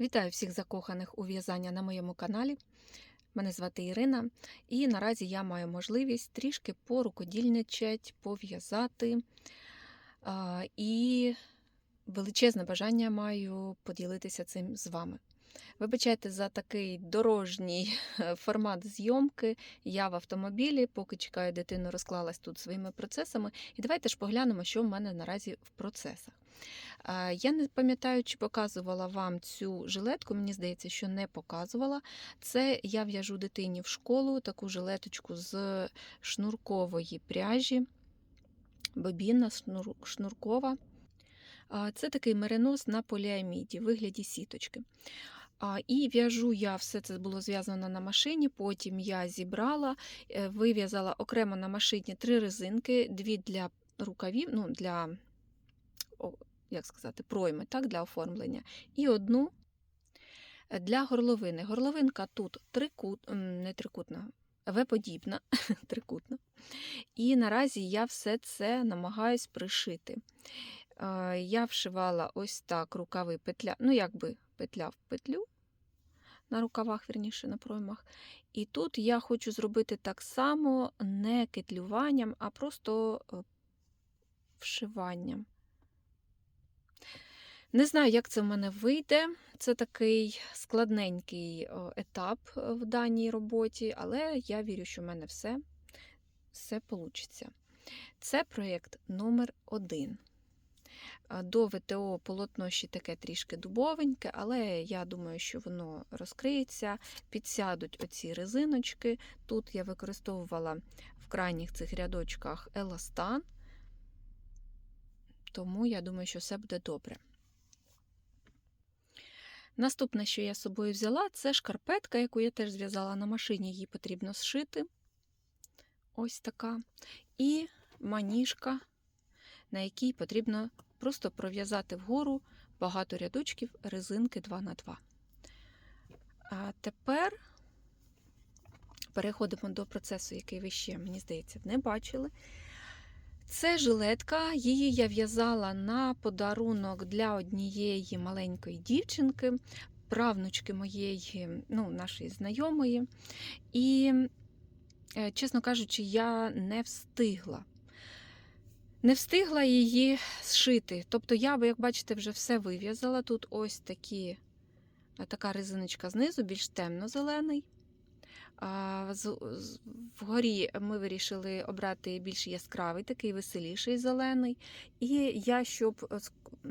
Вітаю всіх закоханих у в'язання на моєму каналі. Мене звати Ірина, і наразі я маю можливість трішки порукодільничать, пов'язати. І величезне бажання маю поділитися цим з вами. Вибачайте за такий дорожній формат зйомки. Я в автомобілі, поки чекаю дитину, розклалась тут своїми процесами. І давайте ж поглянемо, що в мене наразі в процесах. Я не пам'ятаю, чи показувала вам цю жилетку, мені здається, що не показувала. Це я в'яжу дитині в школу таку жилеточку з шнуркової пряжі, бобінна шнуркова. Це такий меринос на поліаміді, в вигляді сіточки. А, І в'яжу я все це було зв'язано на машині. Потім я зібрала, е, вив'язала окремо на машині три резинки, дві для рукавів, ну для о, як сказати, пройми, так, для оформлення, і одну для горловини. Горловинка тут трикут, не трикутна, В-подібна, трикутна. І наразі я все це намагаюсь пришити. Е, Я вшивала ось так рукави петля, ну якби петля в петлю. На рукавах, вірніше, на проймах. І тут я хочу зробити так само не кетлюванням, а просто е, вшиванням. Не знаю, як це в мене вийде. Це такий складненький етап е, в даній роботі, але я вірю, що в мене все, все вийде. Це проєкт номер один. До ВТО полотно ще таке трішки дубовеньке, але я думаю, що воно розкриється, підсядуть оці резиночки. Тут я використовувала в крайніх цих рядочках еластан, тому я думаю, що все буде добре. Наступне, що я з собою взяла, це шкарпетка, яку я теж зв'язала на машині, її потрібно зшити. Ось така. І маніжка, на якій потрібно просто пров'язати вгору багато рядочків резинки 2х2. А тепер переходимо до процесу, який ви ще, мені здається, не бачили. Це жилетка, її я в'язала на подарунок для однієї маленької дівчинки, правнучки моєї, ну, нашої знайомої. І, е, чесно кажучи, я не встигла. Не встигла її зшити. Тобто я, як бачите, вже все вив'язала. Тут ось такі, така резиночка знизу, більш темно-зелений. А, Вгорі ми вирішили обрати більш яскравий, такий веселіший зелений. І я, щоб е,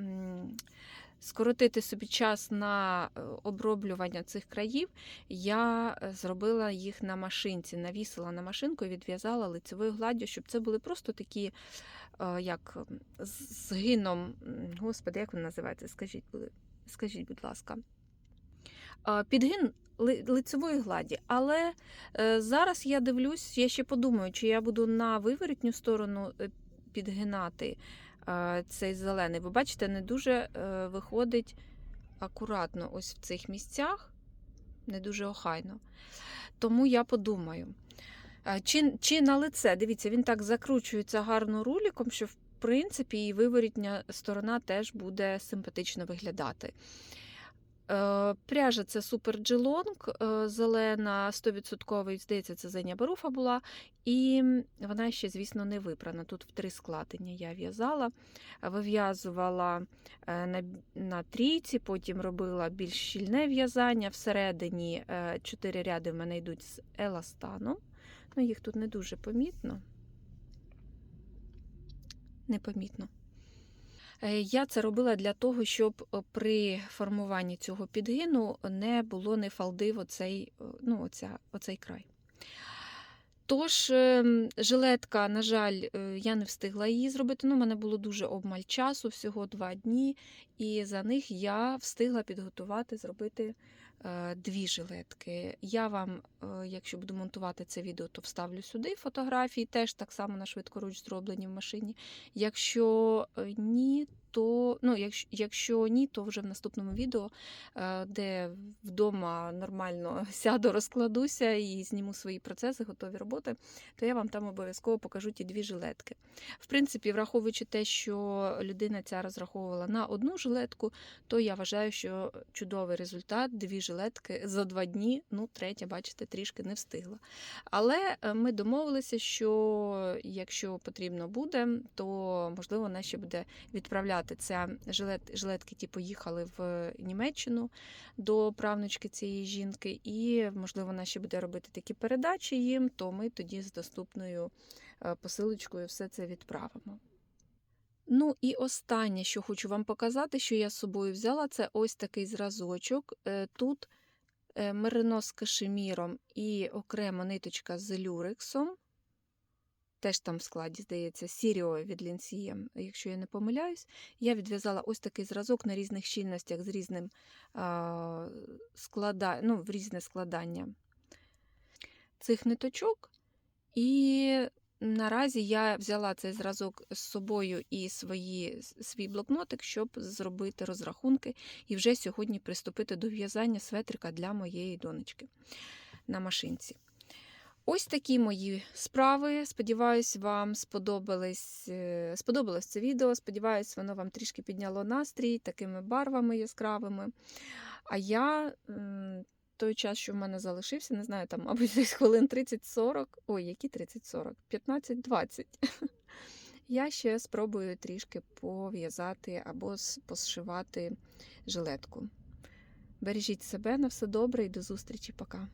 скоротити собі час на е, оброблювання цих країв, я е, зробила їх на машинці, навісила на машинку і відв'язала лицевою гладдю, щоб це були просто такі, е, як згином. Господи, як він називається? Скажіть, скажіть, будь ласка. Підгин лицевої гладі. Але зараз я дивлюсь, я ще подумаю, чи я буду на виворітню сторону підгинати цей зелений. Ви бачите, не дуже е, виходить акуратно ось в цих місцях, не дуже охайно. Тому я подумаю. Чи, чи на лице, дивіться, він так закручується гарно руліком, що в принципі і виворітня сторона теж буде симпатично виглядати. Пряжа це G-Long, е, зелена, 100%, здається, це Зеня Баруфа була. І вона ще, звісно, не випрана. Тут в три складення я в'язала, вив'язувала е, на, на трійці, потім робила більш щільне в'язання. Всередині чотири ряди в мене йдуть з еластаном. Ну, їх тут не дуже помітно. Непомітно. Е, Я це робила для того, щоб е, при формуванні цього підгину не було не цей, е, ну, оця, оцей край. Тож, ем, жилетка, на жаль, е, я не встигла її зробити. Ну, мене було дуже обмаль часу, всього два дні, і за них я встигла підготувати, зробити е, дві жилетки. Я вам, е, якщо буду монтувати це відео, то вставлю сюди фотографії, теж так само на швидкоруч зроблені в машині. Якщо ні, то ну, якщо, якщо ні, то вже в наступному відео, е, де вдома нормально сяду, розкладуся і зніму свої процеси, готові роботи, то я вам там обов'язково покажу ті дві жилетки. В принципі, враховуючи те, що людина ця розраховувала на одну жилетку, то я вважаю, що чудовий результат дві жилетки за два дні. Ну, третя, бачите, трішки не встигла. Але е, ми домовилися, що якщо потрібно буде, то можливо вона ще буде відправляти це жилет, жилетки. Ті поїхали в Німеччину до правнучки цієї жінки, і можливо вона ще буде робити такі передачі їм. То ми тоді з доступною е, посилочкою все це відправимо. Ну і останнє, що хочу вам показати, що я з собою взяла, це ось такий зразочок. Е, Тут е, меринос з кашеміром і окремо ниточка з люрексом. Теж там в складі, здається, Сіріо від Лінсія, якщо я не помиляюсь. Я відв'язала ось такий зразок на різних щільностях з різним а, склада... ну, в різне складання цих ниточок. І наразі я взяла цей зразок з собою і свої, свій блокнотик, щоб зробити розрахунки і вже сьогодні приступити до в'язання светрика для моєї донечки на машинці. Ось такі мої справи. Сподіваюсь, вам сподобалось, е, сподобалось це відео. Сподіваюсь, воно вам трішки підняло настрій такими барвами яскравими. А я той час, що в мене залишився, не знаю, там, мабуть, десь хвилин 30-40. Ой, які 30-40? 15-20. Я ще спробую трішки пов'язати або посшивати жилетку. Бережіть себе на все добре і до зустрічі. Пока.